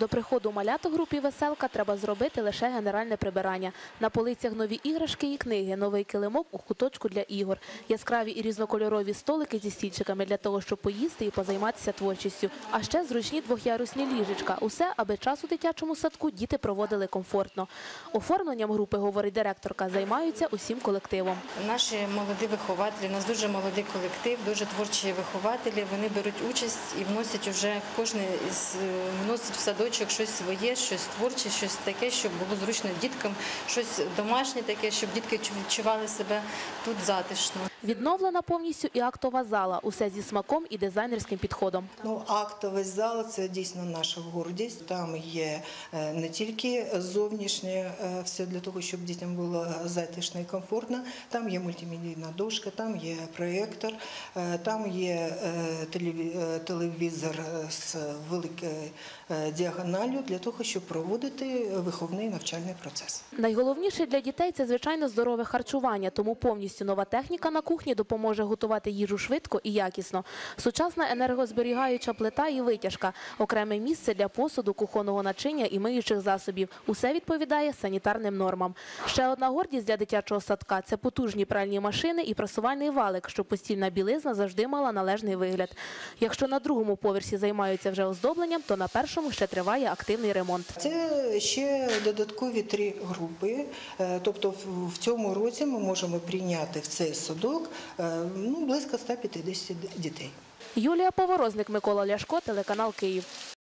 До приходу малят у групі «Веселка» треба зробити лише генеральне прибирання. На полицях нові іграшки і книги, новий килимок у куточку для ігор, яскраві і різнокольорові столики зі стільчиками для того, щоб поїсти і позайматися творчістю. А ще зручні двох'ярусні ліжечка. Усе, аби час у дитячому садку діти проводили комфортно. Оформленням групи, говорить директорка, займаються усім колективом. Наші молоді вихователі, у нас дуже молодий колектив, дуже творчі вихователі. Вони беруть участь і вносять вже кожен із вносить в садочок щось своє, щось творче, щось таке, щоб було зручно діткам, щось домашнє таке, щоб дітки відчували себе тут затишно. Відновлена повністю і актова зала. Усе зі смаком і дизайнерським підходом. Ну, актовий зал це дійсно наша гордість. Там є е, не тільки зовнішнє е, все для того, щоб дітям було затишно і комфортно. Там є мультимедійна дошка, там є проєктор, е, там є телеві- телевізор з великою е, діагоналлю для того, щоб проводити виховний навчальний процес. Найголовніше для дітей це звичайно здорове харчування, тому повністю нова техніка на кухні допоможе готувати їжу швидко і якісно. Сучасна енергозберігаюча плита і витяжка, окреме місце для посуду, кухонного начиння і миючих засобів. Усе відповідає санітарним нормам. Ще одна гордість для дитячого садка це потужні пральні машини і прасувальний валик, щоб постільна білизна завжди мала належний вигляд. Якщо на другому поверсі займаються вже оздобленням, то на першому ще триває активний ремонт. Це ще додаткові три групи. Е, Тобто в- цьому році ми можемо прийняти в цей садок е, ну, близько 150 дітей. Юлія Поворозник, Микола Ляшко, телеканал Київ.